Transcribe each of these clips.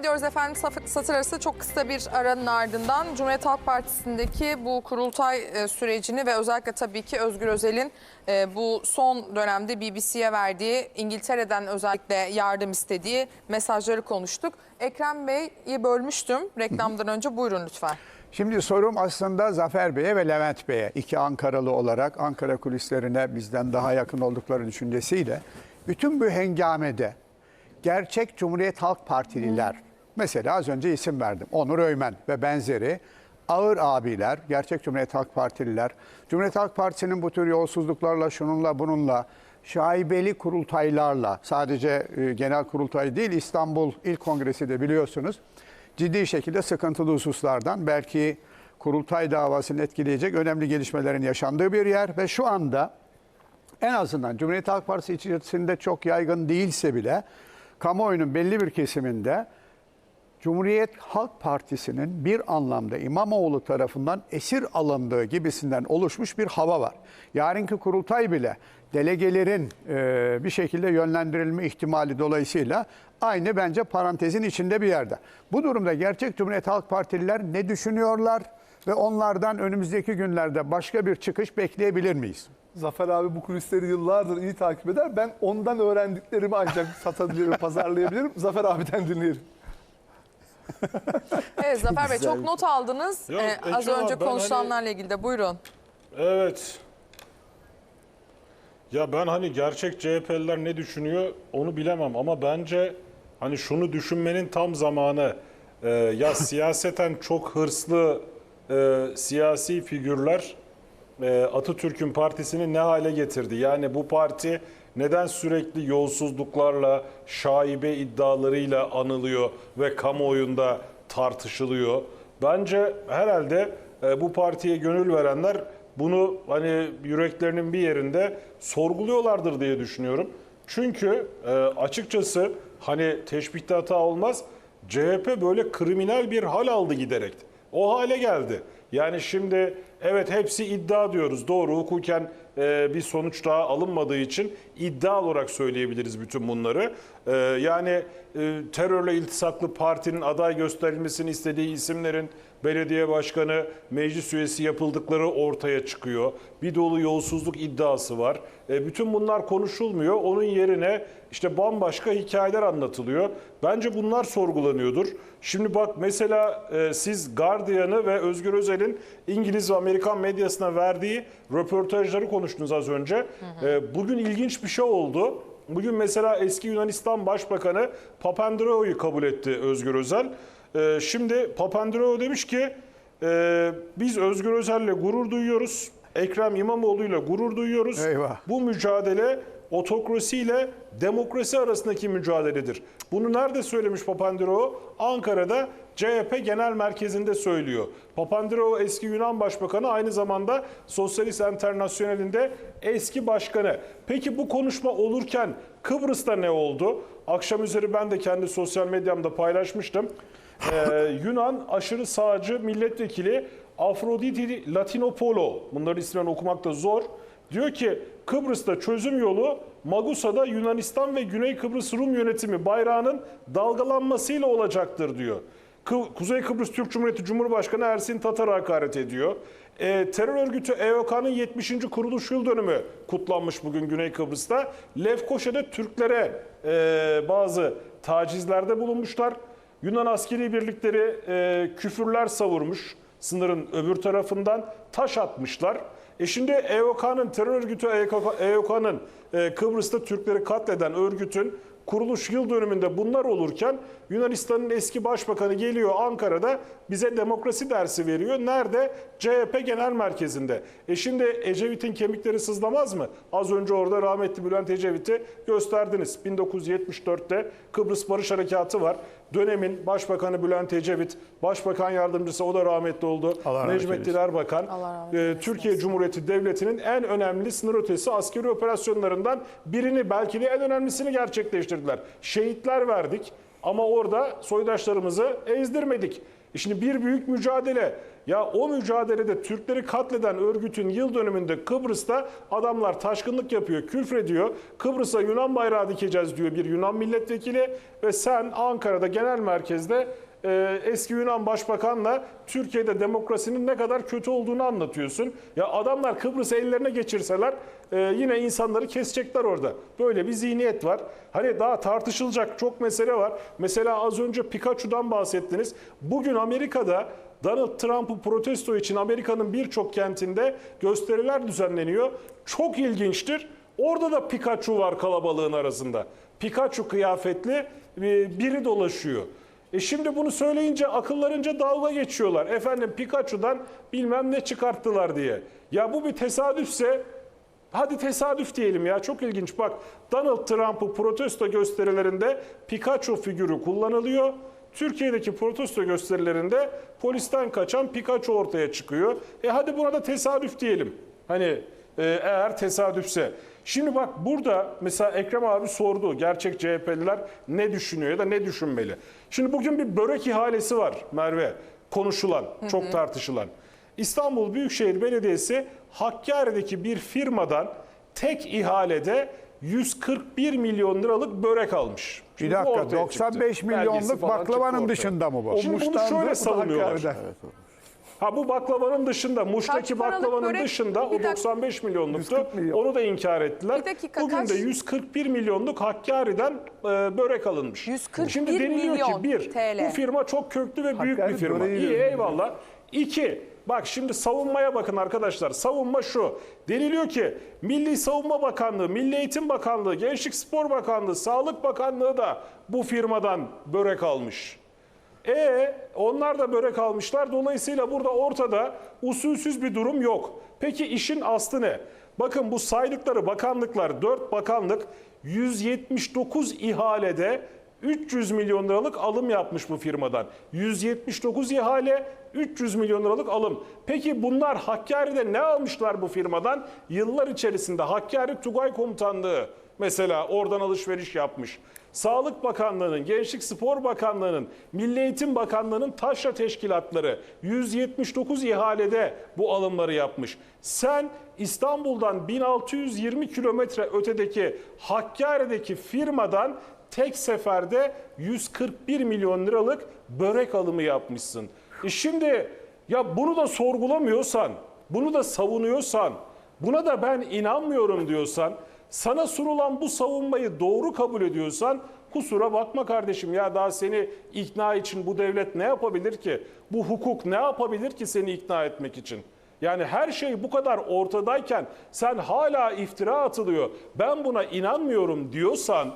ediyoruz efendim. Satır arası çok kısa bir aranın ardından Cumhuriyet Halk Partisi'ndeki bu kurultay e, sürecini ve özellikle tabii ki Özgür Özel'in e, bu son dönemde BBC'ye verdiği İngiltere'den özellikle yardım istediği mesajları konuştuk. Ekrem Bey'i bölmüştüm reklamdan önce. Buyurun lütfen. Şimdi sorum aslında Zafer Bey'e ve Levent Bey'e. iki Ankaralı olarak Ankara kulislerine bizden daha yakın oldukları düşüncesiyle. Bütün bu hengamede gerçek Cumhuriyet Halk Partililer, mesela az önce isim verdim, Onur Öymen ve benzeri ağır abiler, gerçek Cumhuriyet Halk Partililer, Cumhuriyet Halk Partisi'nin bu tür yolsuzluklarla, şununla bununla, şaibeli kurultaylarla, sadece e, genel kurultay değil İstanbul İl Kongresi de biliyorsunuz, ciddi şekilde sıkıntılı hususlardan belki kurultay davasını etkileyecek önemli gelişmelerin yaşandığı bir yer ve şu anda en azından Cumhuriyet Halk Partisi içerisinde çok yaygın değilse bile kamuoyunun belli bir kesiminde Cumhuriyet Halk Partisi'nin bir anlamda İmamoğlu tarafından esir alındığı gibisinden oluşmuş bir hava var. Yarınki kurultay bile delegelerin e, bir şekilde yönlendirilme ihtimali dolayısıyla aynı bence parantezin içinde bir yerde. Bu durumda gerçek Cumhuriyet Halk Partililer ne düşünüyorlar ve onlardan önümüzdeki günlerde başka bir çıkış bekleyebilir miyiz? Zafer abi bu kulisleri yıllardır iyi takip eder. Ben ondan öğrendiklerimi ancak satabilirim, pazarlayabilirim. Zafer abiden dinleyelim. Evet Zafer Bey çok not aldınız. Yok, Ee, az Ekrem önce abi, ben konuşulanlarla ilgili de buyurun. Evet. Ya ben hani gerçek CHP'liler ne düşünüyor onu bilemem ama bence hani şunu düşünmenin tam zamanı. Ee, ya siyaseten çok hırslı e, siyasi figürler e, Atatürk'ün partisini ne hale getirdi? Yani bu parti neden sürekli yolsuzluklarla, şaibe iddialarıyla anılıyor ve kamuoyunda tartışılıyor? Bence herhalde e, bu partiye gönül verenler bunu hani yüreklerinin bir yerinde sorguluyorlardır diye düşünüyorum. Çünkü e, açıkçası hani teşbihte hata olmaz. CHP böyle kriminal bir hal aldı giderek. O hale geldi. Yani şimdi evet hepsi iddia diyoruz. Doğru hukuken bir sonuç daha alınmadığı için iddia olarak söyleyebiliriz bütün bunları. E, yani e, terörle iltisaklı partinin aday gösterilmesini istediği isimlerin belediye başkanı, meclis üyesi yapıldıkları ortaya çıkıyor. Bir dolu yolsuzluk iddiası var. E, bütün bunlar konuşulmuyor. Onun yerine işte bambaşka hikayeler anlatılıyor. Bence bunlar sorgulanıyordur. Şimdi bak mesela e, siz Guardian'ı ve Özgür Özel'in İngiliz ve Amerikan medyasına verdiği röportajları konuştunuz az önce. E, bugün ilginç bir şey oldu. Bugün mesela eski Yunanistan Başbakanı Papandreou'yu kabul etti Özgür Özel. Ee, şimdi Papandreou demiş ki e, biz Özgür Özel'le gurur duyuyoruz. Ekrem İmamoğlu'yla gurur duyuyoruz. Eyvah. Bu mücadele otokrasi ile demokrasi arasındaki mücadeledir. Bunu nerede söylemiş Papandreou? Ankara'da CHP Genel Merkezi'nde söylüyor. Papandreou eski Yunan Başbakanı aynı zamanda Sosyalist Enternasyonel'in de eski başkanı. Peki bu konuşma olurken Kıbrıs'ta ne oldu? Akşam üzeri ben de kendi sosyal medyamda paylaşmıştım. Ee, Yunan aşırı sağcı milletvekili Afroditi Latinopolo, bunların isimlerini okumak da zor. Diyor ki Kıbrıs'ta çözüm yolu Magusa'da Yunanistan ve Güney Kıbrıs Rum yönetimi bayrağının dalgalanmasıyla olacaktır diyor. Kuzey Kıbrıs Türk Cumhuriyeti Cumhurbaşkanı Ersin Tatar'a hakaret ediyor. Ee, terör örgütü EOK'nın 70. kuruluş yıl dönümü kutlanmış bugün Güney Kıbrıs'ta. Lefkoşa'da Türklere e, bazı tacizlerde bulunmuşlar. Yunan askeri birlikleri e, küfürler savurmuş sınırın öbür tarafından taş atmışlar. E şimdi EOK'nın terör örgütü EOK'nın e, Kıbrıs'ta Türkleri katleden örgütün kuruluş yıl dönümünde bunlar olurken Yunanistan'ın eski başbakanı geliyor Ankara'da bize demokrasi dersi veriyor. Nerede? CHP Genel Merkezi'nde. E şimdi Ecevit'in kemikleri sızlamaz mı? Az önce orada rahmetli Bülent Ecevit'i gösterdiniz. 1974'te Kıbrıs Barış Harekatı var. Dönemin Başbakanı Bülent Ecevit, Başbakan Yardımcısı o da rahmetli oldu. Allah Necmettin. Erbakan. Allah rahmet e. Türkiye Cumhuriyeti Devleti'nin en önemli sınır ötesi askeri operasyonlarından birini belki de en önemlisini gerçekleştirdiler. Şehitler verdik ama orada soydaşlarımızı ezdirmedik. E Şimdi bir büyük mücadele. Ya o mücadelede Türkleri katleden örgütün yıl dönümünde Kıbrıs'ta adamlar taşkınlık yapıyor, küfrediyor. Kıbrıs'a Yunan bayrağı dikeceğiz diyor bir Yunan milletvekili ve sen Ankara'da genel merkezde e, eski Yunan Başbakan'la Türkiye'de demokrasinin ne kadar kötü olduğunu anlatıyorsun. Ya adamlar Kıbrıs'ı ellerine geçirseler e, yine insanları kesecekler orada. Böyle bir zihniyet var. Hani daha tartışılacak çok mesele var. Mesela az önce Pikachu'dan bahsettiniz. Bugün Amerika'da Donald Trump'ı protesto için Amerika'nın birçok kentinde gösteriler düzenleniyor. Çok ilginçtir. Orada da Pikachu var kalabalığın arasında. Pikachu kıyafetli e, biri dolaşıyor. E şimdi bunu söyleyince akıllarınca dalga geçiyorlar. Efendim Pikachu'dan bilmem ne çıkarttılar diye. Ya bu bir tesadüfse hadi tesadüf diyelim ya çok ilginç. Bak Donald Trump'ı protesto gösterilerinde Pikachu figürü kullanılıyor. Türkiye'deki protesto gösterilerinde polisten kaçan Pikachu ortaya çıkıyor. E hadi buna da tesadüf diyelim. Hani e, eğer tesadüfse. Şimdi bak burada mesela Ekrem abi sordu gerçek CHP'liler ne düşünüyor ya da ne düşünmeli. Şimdi bugün bir börek ihalesi var Merve konuşulan, çok tartışılan. İstanbul Büyükşehir Belediyesi Hakkari'deki bir firmadan tek ihalede 141 milyon liralık börek almış. Bir Şimdi bu dakika ortaya 95 çıktı. Milyonluk baklavanın dışında mı bu? O Şimdi bunu şöyle bu da savunuyorlar. Ha bu baklavanın dışında, Muş'taki Kaç paralık baklavanın börek? dışında o Bir dakika. 95 milyonluktu. 140 milyon. Onu da inkar ettiler. Bir dakika, Bugün kaç? de 141 milyonluk Hakkari'den e, börek alınmış. 141 Şimdi deniliyor milyon ki bir, TL. bu firma çok köklü ve büyük Hakkari bir firma. böreği İyi yiyorum. eyvallah. İki, bak şimdi savunmaya bakın arkadaşlar. Savunma şu. Deniliyor ki Milli Savunma Bakanlığı, Milli Eğitim Bakanlığı, Gençlik Spor Bakanlığı, Sağlık Bakanlığı da bu firmadan börek almış. E onlar da börek almışlar. Dolayısıyla burada ortada usulsüz bir durum yok. Peki işin aslı ne? Bakın bu saydıkları bakanlıklar 4 bakanlık 179 ihalede 300 milyon liralık alım yapmış bu firmadan. 179 ihale 300 milyon liralık alım. Peki bunlar Hakkari'de ne almışlar bu firmadan? Yıllar içerisinde Hakkari Tugay Komutanlığı mesela oradan alışveriş yapmış. Sağlık Bakanlığı'nın, Gençlik Spor Bakanlığı'nın, Milli Eğitim Bakanlığı'nın taşra teşkilatları 179 ihalede bu alımları yapmış. Sen İstanbul'dan 1620 kilometre ötedeki Hakkari'deki firmadan tek seferde 141 milyon liralık börek alımı yapmışsın. E şimdi ya bunu da sorgulamıyorsan, bunu da savunuyorsan, buna da ben inanmıyorum diyorsan, sana sunulan bu savunmayı doğru kabul ediyorsan kusura bakma kardeşim ya daha seni ikna için bu devlet ne yapabilir ki? Bu hukuk ne yapabilir ki seni ikna etmek için? Yani her şey bu kadar ortadayken sen hala iftira atılıyor. Ben buna inanmıyorum diyorsan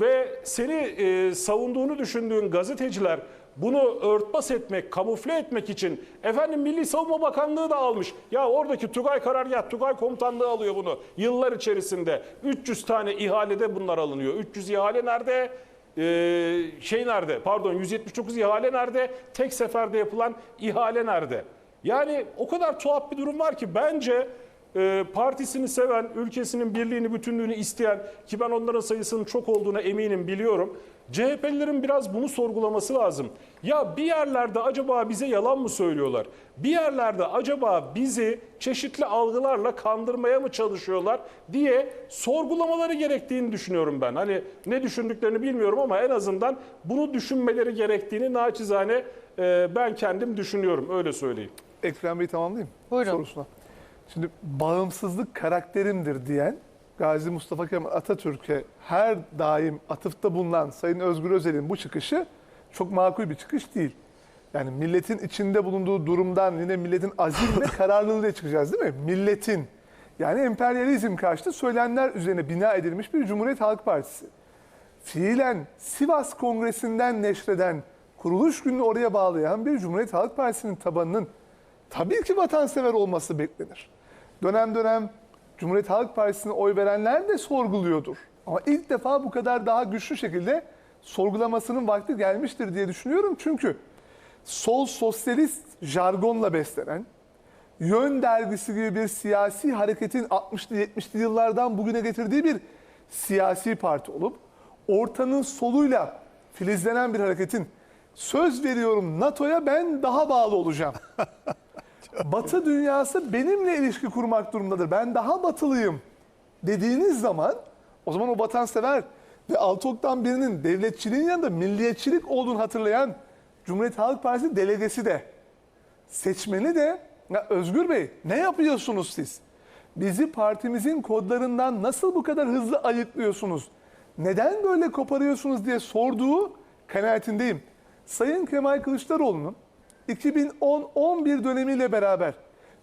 ve seni e, savunduğunu düşündüğün gazeteciler bunu örtbas etmek, kamufle etmek için efendim Milli Savunma Bakanlığı da almış. Ya oradaki Tugay Karargah, Tugay Komutanlığı alıyor bunu. Yıllar içerisinde 300 tane ihalede bunlar alınıyor. 300 ihale nerede? Ee, şey nerede? Pardon 179 ihale nerede? Tek seferde yapılan ihale nerede? Yani o kadar tuhaf bir durum var ki bence e, partisini seven, ülkesinin birliğini, bütünlüğünü isteyen ki ben onların sayısının çok olduğuna eminim biliyorum. CHP'lilerin biraz bunu sorgulaması lazım. Ya bir yerlerde acaba bize yalan mı söylüyorlar? Bir yerlerde acaba bizi çeşitli algılarla kandırmaya mı çalışıyorlar diye sorgulamaları gerektiğini düşünüyorum ben. Hani ne düşündüklerini bilmiyorum ama en azından bunu düşünmeleri gerektiğini naçizane e, ben kendim düşünüyorum öyle söyleyeyim. Ekrem Bey tamamlayayım Buyurun. sorusuna. Şimdi bağımsızlık karakterimdir diyen Gazi Mustafa Kemal Atatürk'e her daim atıfta bulunan Sayın Özgür Özel'in bu çıkışı çok makul bir çıkış değil. Yani milletin içinde bulunduğu durumdan yine milletin azim ve kararlılığıyla çıkacağız değil mi? Milletin yani emperyalizm karşıtı söylemler üzerine bina edilmiş bir Cumhuriyet Halk Partisi. Fiilen Sivas Kongresi'nden neşreden, kuruluş gününü oraya bağlayan bir Cumhuriyet Halk Partisi'nin tabanının tabii ki vatansever olması beklenir. Dönem dönem Cumhuriyet Halk Partisi'ne oy verenler de sorguluyordur. Ama ilk defa bu kadar daha güçlü şekilde sorgulamasının vakti gelmiştir diye düşünüyorum. Çünkü sol sosyalist jargonla beslenen, Yön dergisi gibi bir siyasi hareketin 60'lı 70'li yıllardan bugüne getirdiği bir siyasi parti olup ortanın soluyla filizlenen bir hareketin söz veriyorum NATO'ya ben daha bağlı olacağım. Batı dünyası benimle ilişki kurmak durumundadır. Ben daha batılıyım dediğiniz zaman o zaman o vatansever ve Altıok'tan birinin devletçiliğin yanında milliyetçilik olduğunu hatırlayan Cumhuriyet Halk Partisi delegesi de seçmeni de ya Özgür Bey ne yapıyorsunuz siz? Bizi partimizin kodlarından nasıl bu kadar hızlı ayıklıyorsunuz? Neden böyle koparıyorsunuz diye sorduğu kanaatindeyim. Sayın Kemal Kılıçdaroğlu'nun 2010-11 dönemiyle beraber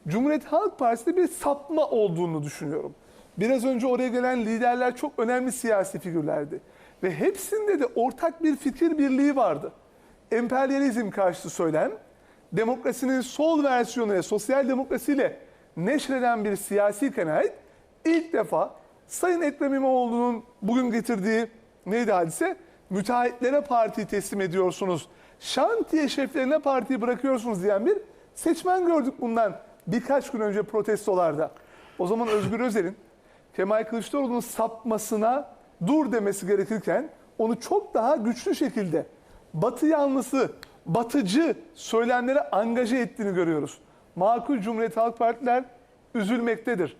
Cumhuriyet Halk Partisi'de bir sapma olduğunu düşünüyorum. Biraz önce oraya gelen liderler çok önemli siyasi figürlerdi. Ve hepsinde de ortak bir fikir birliği vardı. Emperyalizm karşıtı söylem, demokrasinin sol versiyonu ve sosyal demokrasiyle neşreden bir siyasi kanaat ilk defa Sayın Ekrem İmamoğlu'nun bugün getirdiği neydi hadise? Müteahhitlere partiyi teslim ediyorsunuz. Şantiye şeflerine partiyi bırakıyorsunuz diyen bir seçmen gördük bundan birkaç gün önce protestolarda. O zaman Özgür Özel'in Kemal Kılıçdaroğlu'nun sapmasına dur demesi gerekirken onu çok daha güçlü şekilde batı yanlısı, batıcı söylemlere angaje ettiğini görüyoruz. Makul Cumhuriyet Halk Partiler üzülmektedir.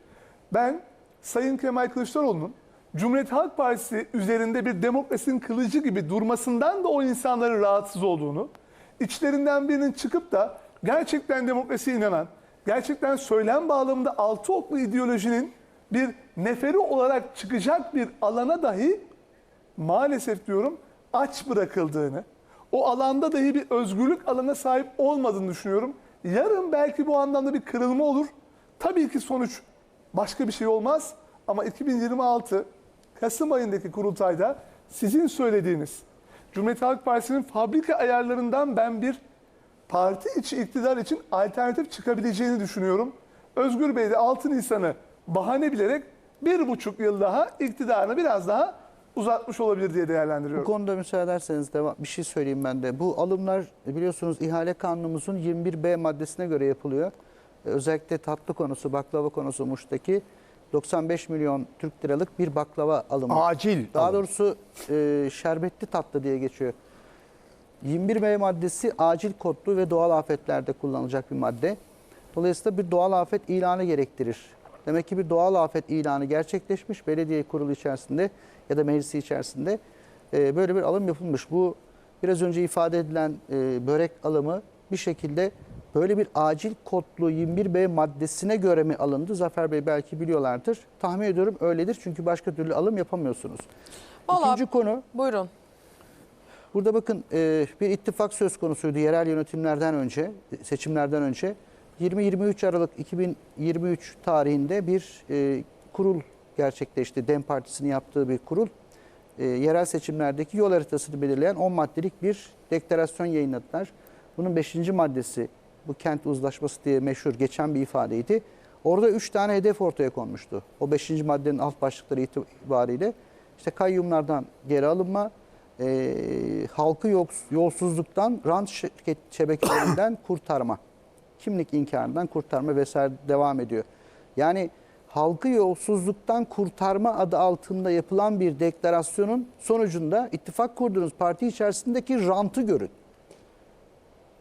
Ben Sayın Kemal Kılıçdaroğlu'nun Cumhuriyet Halk Partisi üzerinde bir demokrasinin kılıcı gibi durmasından da o insanların rahatsız olduğunu, içlerinden birinin çıkıp da gerçekten demokrasiye inanan, gerçekten söylem bağlamında altı oklu ideolojinin bir neferi olarak çıkacak bir alana dahi maalesef diyorum aç bırakıldığını, o alanda dahi bir özgürlük alana sahip olmadığını düşünüyorum. Yarın belki bu anlamda bir kırılma olur. Tabii ki sonuç başka bir şey olmaz ama 2026 Kasım ayındaki kurultayda sizin söylediğiniz Cumhuriyet Halk Partisi'nin fabrika ayarlarından ben bir parti içi iktidar için alternatif çıkabileceğini düşünüyorum. Özgür Bey de 6 Nisan'ı bahane bilerek bir buçuk yıl daha iktidarını biraz daha uzatmış olabilir diye Bu değerlendiriyorum. konuda müsaade ederseniz devam, bir şey söyleyeyim ben de. Bu alımlar biliyorsunuz ihale kanunumuzun 21B maddesine göre yapılıyor. Özellikle tatlı konusu, baklava konusu Muş'taki 95 milyon Türk liralık bir baklava alımı. Acil Daha alım. doğrusu e, şerbetli tatlı diye geçiyor. 21B maddesi acil kodlu ve doğal afetlerde kullanılacak bir madde. Dolayısıyla bir doğal afet ilanı gerektirir. Demek ki bir doğal afet ilanı gerçekleşmiş belediye kurulu içerisinde ya da meclisi içerisinde e, böyle bir alım yapılmış. Bu biraz önce ifade edilen e, börek alımı bir şekilde böyle bir acil kodlu 21B maddesine göre mi alındı? Zafer Bey belki biliyorlardır. Tahmin ediyorum öyledir çünkü başka türlü alım yapamıyorsunuz. Vallahi- İkinci konu Buyurun. Burada bakın e, bir ittifak söz konusuydu yerel yönetimlerden önce, seçimlerden önce. 20-23 Aralık 2023 tarihinde bir e, kurul gerçekleşti. DEM Partisi'nin yaptığı bir kurul. E, yerel seçimlerdeki yol haritasını belirleyen 10 maddelik bir deklarasyon yayınladılar. Bunun 5. maddesi bu kent uzlaşması diye meşhur geçen bir ifadeydi. Orada 3 tane hedef ortaya konmuştu. O 5. maddenin alt başlıkları itibariyle işte kayyumlardan geri alınma, e, halkı yolsuzluktan, rant şirket şebekelerinden kurtarma, kimlik inkarından kurtarma vesaire devam ediyor. Yani halkı yolsuzluktan kurtarma adı altında yapılan bir deklarasyonun sonucunda ittifak kurduğunuz parti içerisindeki rantı görün.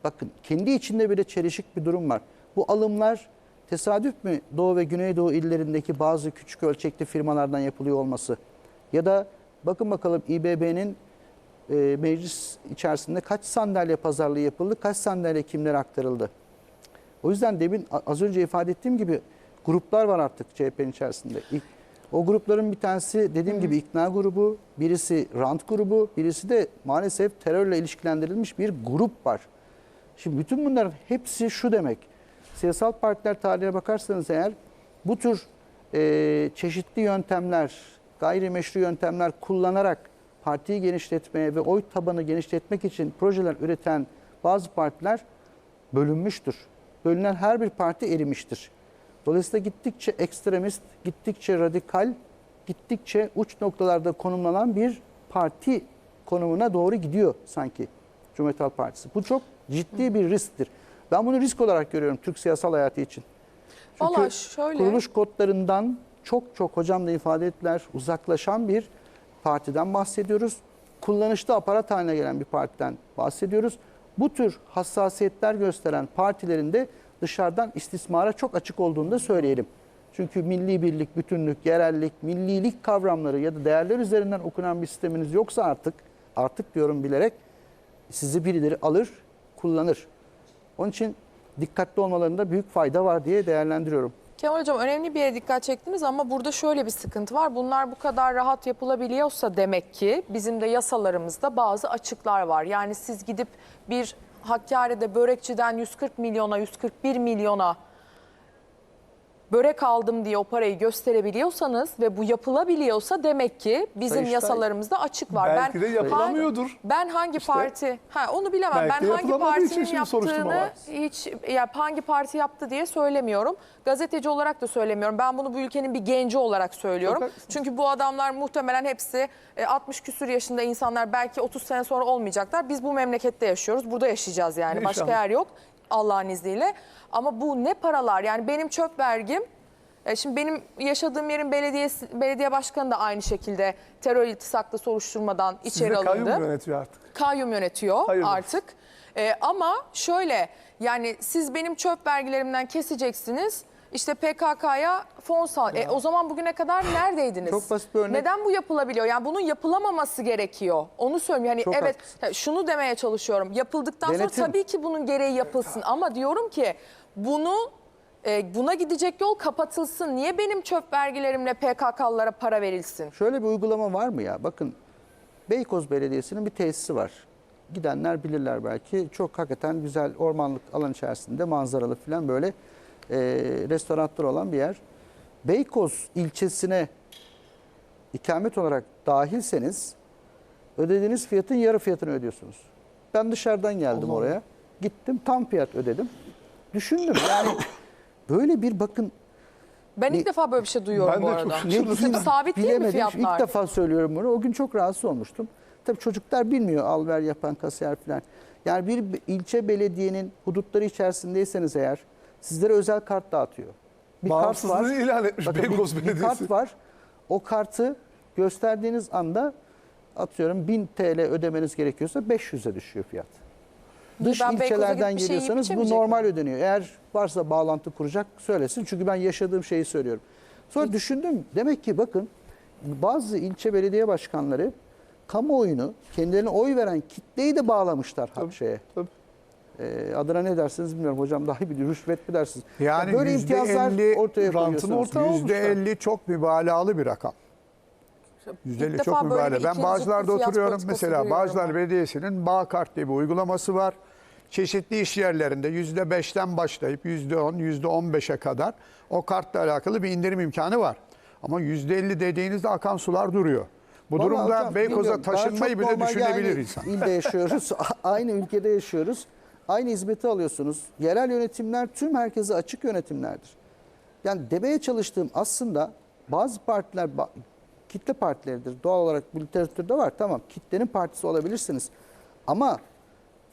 Bakın kendi içinde bile çelişik bir durum var. Bu alımlar tesadüf mü Doğu ve Güneydoğu illerindeki bazı küçük ölçekli firmalardan yapılıyor olması? Ya da bakın bakalım İBB'nin e, meclis içerisinde kaç sandalye pazarlığı yapıldı, kaç sandalye kimlere aktarıldı? O yüzden demin az önce ifade ettiğim gibi gruplar var artık CHP'nin içerisinde. İlk- O grupların bir tanesi dediğim gibi ikna grubu, birisi rant grubu, birisi de maalesef terörle ilişkilendirilmiş bir grup var. Şimdi bütün bunların hepsi şu demek. Siyasal partiler tarihine bakarsanız eğer bu tür e, çeşitli yöntemler, gayrimeşru yöntemler kullanarak partiyi genişletmeye ve oy tabanı genişletmek için projeler üreten bazı partiler bölünmüştür. Bölünen her bir parti erimiştir. Dolayısıyla gittikçe ekstremist, gittikçe radikal, gittikçe uç noktalarda konumlanan bir parti konumuna doğru gidiyor sanki Cumhuriyet Halk Partisi. Bu çok ciddi bir risktir. Ben bunu risk olarak görüyorum Türk siyasal hayatı için. Çünkü Vallahi şöyle- kuruluş kodlarından çok çok hocam da ifade ettiler uzaklaşan bir partiden bahsediyoruz. kullanışlı aparat haline gelen bir partiden bahsediyoruz. Bu tür hassasiyetler gösteren partilerin de dışarıdan istismara çok açık olduğunu da söyleyelim. Çünkü milli birlik, bütünlük, yerellik, millilik kavramları ya da değerler üzerinden okunan bir sisteminiz yoksa artık, artık diyorum bilerek sizi birileri alır, kullanır. Onun için dikkatli olmalarında büyük fayda var diye değerlendiriyorum. Kemal Hocam önemli bir yere dikkat çektiniz ama burada şöyle bir sıkıntı var. Bunlar bu kadar rahat yapılabiliyorsa demek ki bizim de yasalarımızda bazı açıklar var. Yani siz gidip bir Hakkari'de börekçiden 140 milyona 141 milyona börek aldım diye o parayı gösterebiliyorsanız ve bu yapılabiliyorsa demek ki bizim Sayıştay- yasalarımızda açık var. Belki de yapılamıyordur. Ben hangi parti? Ha onu bilemem. Ben hangi partinin yaptığını hiç ya hangi parti yaptı diye söylemiyorum. Gazeteci olarak da söylemiyorum. Ben bunu bu ülkenin bir genci olarak söylüyorum. Çok. Çünkü bu adamlar muhtemelen hepsi e, 60 küsur yaşında insanlar belki 30 sene sonra olmayacaklar. Biz bu memlekette yaşıyoruz. Burada yaşayacağız yani. Başka yer yok Allah'ın izniyle. Ama bu ne paralar? Yani benim çöp vergim e, Şimdi benim yaşadığım yerin belediyesi, belediye başkanı da aynı şekilde terör iltisaklı soruşturmadan içeri Sizi kayyum alındı yönetiyor artık. kayyum yönetiyor Hayırdır. artık. Ee, ama şöyle yani siz benim çöp vergilerimden keseceksiniz. İşte PKK'ya fon sağ. E, o zaman bugüne kadar neredeydiniz? Çok basit bir örnek. Neden bu yapılabiliyor? Yani bunun yapılamaması gerekiyor. Onu söylüyorum. Yani Çok evet haklısın. ya şunu demeye çalışıyorum. Yapıldıktan Denetim. sonra tabii ki bunun gereği yapılsın ama diyorum ki bunu e, buna gidecek yol kapatılsın. Niye benim çöp vergilerimle PKK'lılara para verilsin? Şöyle bir uygulama var mı ya? Bakın Beykoz Belediyesi'nin bir tesisi var. Gidenler bilirler belki. Çok hakikaten güzel ormanlık alan içerisinde manzaralı falan böyle e, restoranlar olan bir yer. Beykoz ilçesine ikamet olarak dahilseniz ödediğiniz fiyatın yarı fiyatını ödüyorsunuz. Ben dışarıdan geldim oraya. Gittim tam fiyat ödedim. Düşündüm yani böyle bir bakın Ben Ne- ilk defa böyle bir şey duyuyorum Ben bu de arada. çok ne bileyim, Sabit değil mi fiyatlar? İlk defa söylüyorum bunu. O gün çok rahatsız olmuştum. Tabii çocuklar bilmiyor al ver yapan kasiyer falan. Yani bir ilçe belediyenin hudutları içerisindeyseniz eğer sizlere özel kart dağıtıyor. Bir kart var. İlan etmiş Bakın Beykoz bir, bir Belediyesi. kart var. O kartı gösterdiğiniz anda atıyorum 1000 TL ödemeniz gerekiyorsa 500'e düşüyor fiyat. Dış Ben ilçelerden şey geliyorsanız bu normal miyim? ödeniyor. Eğer varsa bağlantı kuracak söylesin. Çünkü ben yaşadığım şeyi söylüyorum. Sonra düşündüm. Demek ki bakın bazı ilçe belediye başkanları kamuoyunu kendilerine oy veren kitleyi de bağlamışlar Tabii, şeye. tabii. Ee, adına ne dersiniz bilmiyorum hocam daha iyi bilir. Rüşvet mi dersiniz? Yani Ya böyle yüzde imtiyazlar ortaya rantın koyuyorsunuz. orta- Tamam Yüzde elli çok mübalağalı bir rakam. Yüzde elli İlk çok bir Ben Bağcılar'da oturuyorum. Mesela Bağcılar. Belediyesi'nin Bağkart diye bir uygulaması var. Çeşitli iş yerlerinde yüzde beşten başlayıp yüzde on, yüzde on beşe kadar o kartla alakalı bir indirim imkanı var. Ama yüzde elli dediğinizde akan sular duruyor. Bu Vallahi durumda hocam Beykoz'a taşınmayı bile düşünebilir yani insan. ilde yaşıyoruz. aynı ülkede yaşıyoruz. Aynı hizmeti alıyorsunuz. Yerel yönetimler tüm herkese açık yönetimlerdir. Yani demeye çalıştığım aslında bazı partiler kitle partileridir. Doğal olarak bu literatürde var. Tamam kitlenin partisi olabilirsiniz. Ama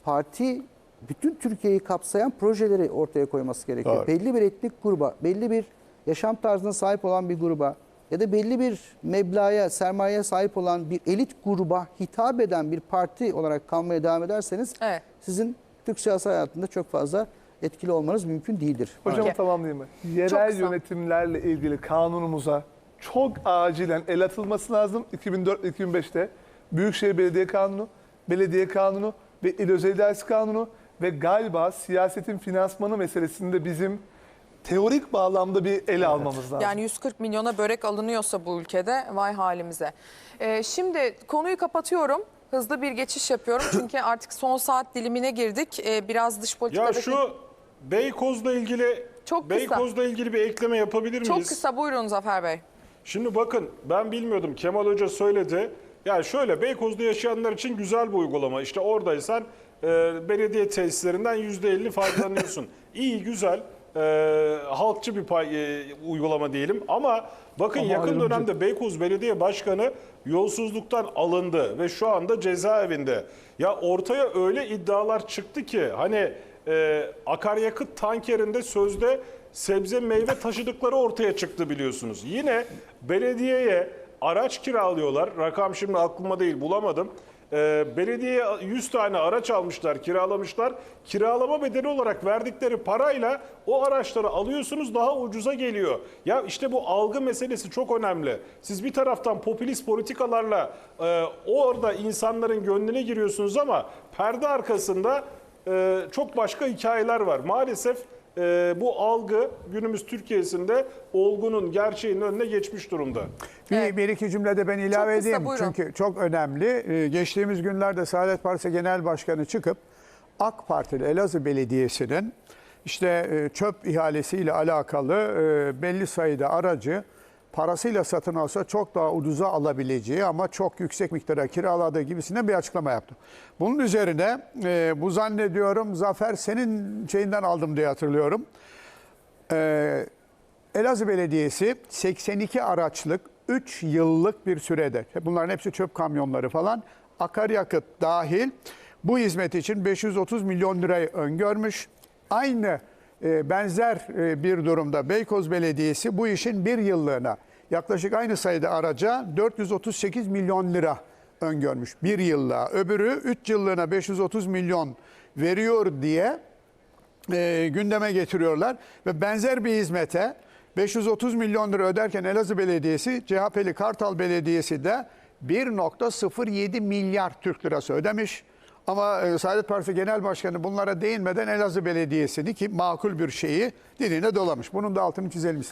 parti bütün Türkiye'yi kapsayan projeleri ortaya koyması gerekiyor. Doğru. Belli bir etnik gruba, belli bir yaşam tarzına sahip olan bir gruba ya da belli bir meblağa, sermayeye sahip olan bir elit gruba hitap eden bir parti olarak kalmaya devam ederseniz Evet. sizin Türk siyasi hayatında çok fazla etkili olmanız mümkün değildir. Hocam Peki. tamamlayayım mı? Yerel yönetimlerle ilgili kanunumuza çok acilen el atılması lazım. 2004-2005'te Büyükşehir Belediye Kanunu, Belediye Kanunu ve İl Özel İdaresi Kanunu ve galiba siyasetin finansmanı meselesinde bizim teorik bağlamda bir ele almamız lazım. Yani 140 milyona börek alınıyorsa bu ülkede vay halimize. Ee, şimdi konuyu kapatıyorum. Hızlı bir geçiş yapıyorum çünkü artık son saat dilimine girdik. Ee, biraz dış Ya politikadaki... şu Beykoz'la ilgili Çok kısa. Beykoz'la ilgili bir ekleme yapabilir miyiz? Çok kısa buyurun Zafer Bey. Şimdi bakın ben bilmiyordum Kemal Hoca söyledi. Ya şöyle Beykoz'da yaşayanlar için güzel bir uygulama. İşte oradaysan e, belediye tesislerinden %50 faydalanıyorsun. İyi güzel e, halkçı bir pay, e, uygulama diyelim. Ama bakın Ama yakın ayrımcı. dönemde Beykoz Belediye Başkanı yolsuzluktan alındı ve şu anda cezaevinde. Ya ortaya öyle iddialar çıktı ki hani e, akaryakıt tankerinde sözde sebze meyve taşıdıkları ortaya çıktı biliyorsunuz. Yine belediyeye araç kiralıyorlar. Rakam şimdi aklıma değil bulamadım. Ee, belediye 100 tane araç almışlar, kiralamışlar. Kiralama bedeli olarak verdikleri parayla o araçları alıyorsunuz daha ucuza geliyor. Ya işte bu algı meselesi çok önemli. Siz bir taraftan popülist politikalarla e, orada insanların gönlüne giriyorsunuz ama perde arkasında e, çok başka hikayeler var. Maalesef e, bu algı günümüz Türkiye'sinde olgunun, gerçeğin önüne geçmiş durumda. Bir, Evet. bir iki cümlede ben ilave Çok kısa, edeyim. buyurun. Çünkü çok önemli. Ee, Geçtiğimiz günlerde Saadet Partisi Genel Başkanı çıkıp AK Partili Elazığ Belediyesi'nin işte e, çöp ihalesiyle alakalı e, belli sayıda aracı parasıyla satın alsa çok daha ucuza alabileceği ama çok yüksek miktara kiraladığı gibisinden bir açıklama yaptı. Bunun üzerine e, bu zannediyorum Zafer senin şeyinden aldım diye hatırlıyorum. Ee, Elazığ Belediyesi 82 araçlık 3 yıllık bir sürede, bunların hepsi çöp kamyonları falan, akaryakıt dahil bu hizmet için 530 milyon lirayı öngörmüş. Aynı e, benzer e, bir durumda Beykoz Belediyesi bu işin bir yıllığına yaklaşık aynı sayıda araca 438 milyon lira öngörmüş bir yıllığa. Öbürü 3 yıllığına 530 milyon veriyor diye e, gündeme getiriyorlar ve benzer bir hizmete 530 milyon lira öderken Elazığ Belediyesi, CHP'li Kartal Belediyesi de 1.07 milyar Türk lirası ödemiş. Ama e, Saadet Partisi Genel Başkanı bunlara değinmeden Elazığ Belediyesi'ni ki makul bir şeyi diline dolamış. Bunun da altını çizelim istedim.